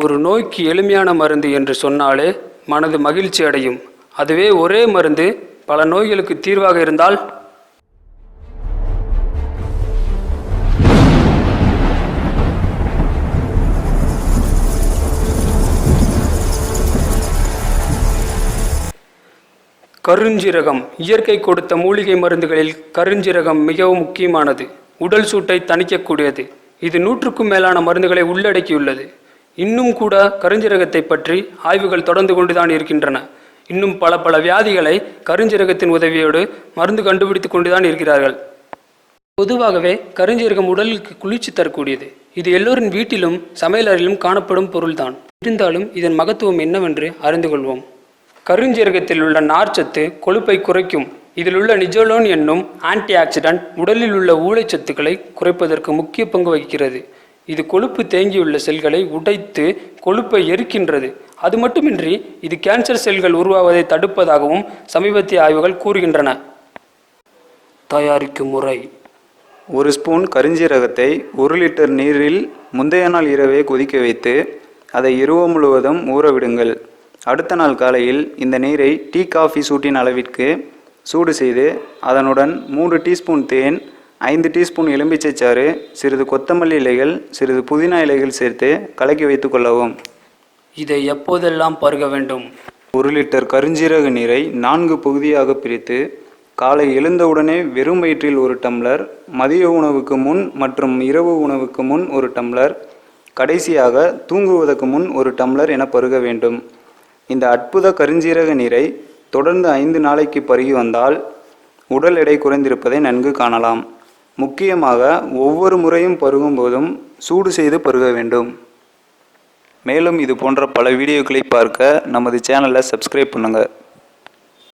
ஒரு நோய்க்கு எளிமையான மருந்து என்று சொன்னாலே மனது மகிழ்ச்சி அடையும். அதுவே ஒரே மருந்து பல நோய்களுக்கு தீர்வாக இருந்தால்? கருஞ்சீரகம். இயற்கை கொடுத்த மூலிகை மருந்துகளில் கருஞ்சீரகம் மிகவும் முக்கியமானது. உடல் சூட்டை தணிக்கக்கூடியது. இது நூற்றுக்கும் மேலான மருந்துகளை உள்ளடக்கியுள்ளது. இன்னும் கூட கருஞ்சிரகத்தை பற்றி ஆய்வுகள் தொடர்ந்து கொண்டுதான் இருக்கின்றன. இன்னும் பல பல வியாதிகளை கருஞ்சீரகத்தின் உதவியோடு மருந்து கண்டுபிடித்துக் கொண்டுதான் இருக்கிறார்கள். பொதுவாகவே கருஞ்சீரகம் உடலுக்கு குளிர்ச்சி தரக்கூடியது. இது எல்லோரின் வீட்டிலும் சமையலறையிலும் காணப்படும் பொருள்தான். இருந்தாலும் இதன் மகத்துவம் என்னவென்று அறிந்து கொள்வோம். கருஞ்சீரகத்தில் உள்ள நார்ச்சத்து கொழுப்பை குறைக்கும். இதில் உள்ள நிஜோலோன் என்னும் ஆன்டி ஆக்சிடென்ட் உடலில் உள்ள ஊளைச்சத்துக்களை குறைப்பதற்கு முக்கிய பங்கு வகிக்கிறது. இது கொழுப்பு தேங்கியுள்ள செல்களை உடைத்து கொழுப்பை எரிக்கின்றது. அது மட்டுமின்றி இது கேன்சர் செல்கள் உருவாவதை தடுப்பதாகவும் சமீபத்திய ஆய்வுகள் கூறுகின்றன. தயாரிக்கும் முறை. ஒரு ஸ்பூன் கரிஞ்சீரகத்தை ஒரு லிட்டர் நீரில் முந்தைய நாள் இரவே கொதிக்க வைத்து அதை இரவு முழுவதும் ஊறவிடுங்கள் அடுத்த நாள் காலையில் இந்த நீரை டீ காஃபி சூட்டின் அளவிற்கு சூடு செய்து அதனுடன் மூன்று டீஸ்பூன் தேன் ஐந்து டீஸ்பூன் எலும்பிச்சை சாறு சிறிது கொத்தமல்லி இலைகள் சிறிது புதினா இலைகள் சேர்த்து கலக்கி வைத்துக் கொள்ளவும். இதை எப்போதெல்லாம் பருக வேண்டும்? ஒரு லிட்டர் கருஞ்சீரக நீரை நான்கு பகுதியாக பிரித்து காலை எழுந்தவுடனே வெறும் வயிற்றில் ஒரு டம்ளர் மதிய உணவுக்கு முன் மற்றும் இரவு உணவுக்கு முன் ஒரு டம்ளர் கடைசியாக தூங்குவதற்கு முன் ஒரு டம்ளர் என பருக வேண்டும். இந்த அற்புத கருஞ்சீரக நீரை தொடர்ந்து ஐந்து நாளைக்கு பருகி வந்தால் உடல் எடை குறைந்திருப்பதை நன்கு காணலாம். முக்கியமாக ஒவ்வொரு முறையும் பருகும் போதும் சூடு செய்து பருக வேண்டும். மேலும் இது போன்ற பல வீடியோக்களை பார்க்க நமது சேனலை சப்ஸ்கிரைப் பண்ணுங்கள்